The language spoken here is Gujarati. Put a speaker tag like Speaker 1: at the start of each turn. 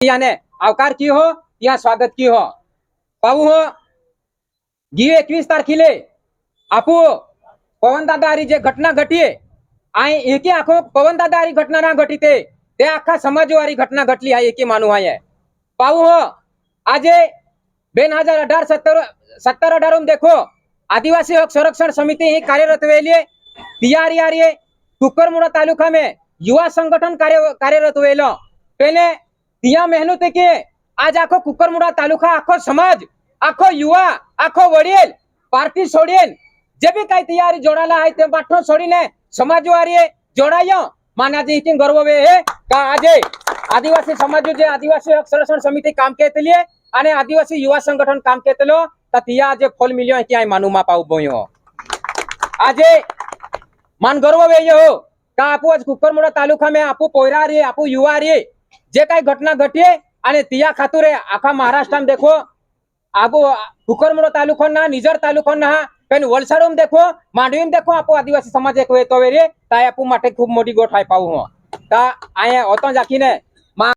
Speaker 1: याने આવકાર કી હો? ત્યાં સ્વાગત કી હો? પાવું હો? ગીવ એકવીસ તારીખે આપો. પવન દાદારી જે ઘટના ઘટી અહીં એકે આખો પવન દાદારી ઘટના ના ઘટી તે. તે આખા સમાજવાળી ઘટના ઘટલી આ એકે માનું આયે. પાવું હો? આજે બેન હજાર અઢાર સત્તર સત્તર અઢાર દેખો. આદિવાસી હક સંરક્ષણ સમિતિ અહીં કાર્યરત વેલી તૈયારી આરી ટુકરમુડા તાલુકા મેં યુવા સંગઠન કાર્યરત વેલો પહેલે દિયા મહેનત કે આજ આખો કુકરમુડા તાલુકા, આખો સમાજ, આખો યુવા, આખો વડીલ પાર્ટી છોડીને જે બી કઈ તૈયારી જોડાયેલા હોય તે બાઠો છોડીને સમાજ વારીએ જોડાયો. માનાજી થી ગર્વ એ કા આજે આદિવાસી સમાજ જે આદિવાસી હક સંરક્ષણ સમિતિ કામ કેતલીએ અને આદિવાસી યુવા સંગઠન કામ કેતલો તા તિયા આજે ફોલ મિલ્યો ક્યાંય માનુમાં પાવ બોયો. આજે માન ગર્વ વેયો કા આપુ આજ કુકરમુડા તાલુકા મેં આપુ પોયરા રે આપુ યુવા રે જે કઈ ઘટના ઘટીએ અને તિયા ખાતુરે આખા મહારાષ્ટ્રમાં દેખો આગો કુકરમુડો તાલુકો ના, નિઝર તાલુકો ના પેન વલસાડમાં દેખો, માંડવીમાં દેખો, આપો આદિવાસી સમાજ એક વેતો રે તા આપુ માટે ખૂબ મોટી ગોઠ આઈ પાઉં હું. તા અહીંયા હોતો જાખીને